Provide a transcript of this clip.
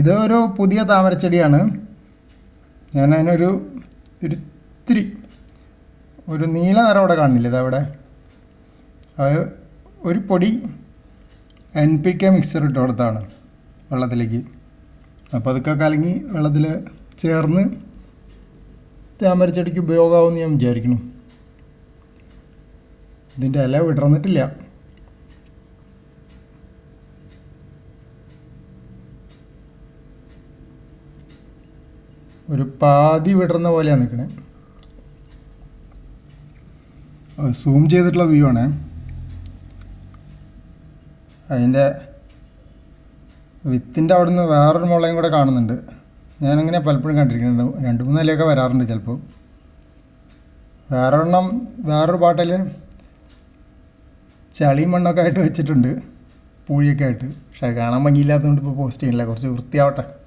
ഇത് ഒരു പുതിയ താമരച്ചെടിയാണ്. ഞാൻ അതിനൊരു ഒരു ഇത്തിരി ഒരു നീല നിറം അവിടെ കാണുന്നില്ല ഇതവിടെ അത് ഒരു പൊടി എൻ പി കെ മിക്സർ ഇട്ട് കൊടുത്താണ് വെള്ളത്തിലേക്ക്. അപ്പോൾ അതൊക്കെ കലങ്ങി വെള്ളത്തിൽ ചേർന്ന് താമരച്ചെടിക്ക് ഉപയോഗമാവുമെന്ന് ഞാൻ വിചാരിക്കുന്നു. ഇതിന്റെ ഇല വിടർന്നിട്ടില്ല. ഒരു പാതി വിടർന്ന പോലെയാണ് നിൽക്കണേ സൂം ചെയ്തിട്ടുള്ള വ്യൂ ആണ്. അതിന്റെ വിത്തിന്റെ അവിടെ നിന്ന് വേറൊരു മുളയും കൂടെ കാണുന്നുണ്ട്. ഞാനങ്ങനെ പലപ്പോഴും കണ്ടിരിക്കുന്നുണ്ട്. രണ്ട് മൂന്ന് ഇലയൊക്കെ വരാറുണ്ട് ചിലപ്പോൾ വേറൊരെണ്ണം വേറൊരു പാട്ടിൽ ചളി മണ്ണൊക്കെ ആയിട്ട് വെച്ചിട്ടുണ്ട്. പൂഴിയൊക്കെ ആയിട്ട്. പക്ഷേ കാണാൻ ഭംഗിയില്ലാത്തതുകൊണ്ട് ഇപ്പോൾ പോസ്റ്റ് ചെയ്യണില്ല കുറച്ച് വൃത്തിയാവട്ടെ.